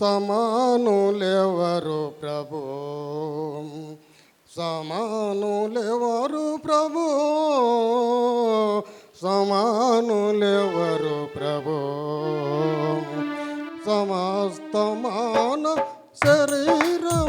సమానులెవరు ప్రభు? సమానులెవరు ప్రభు? సమానులెవరు ప్రభు? సమస్తమాన శరీరము సగిన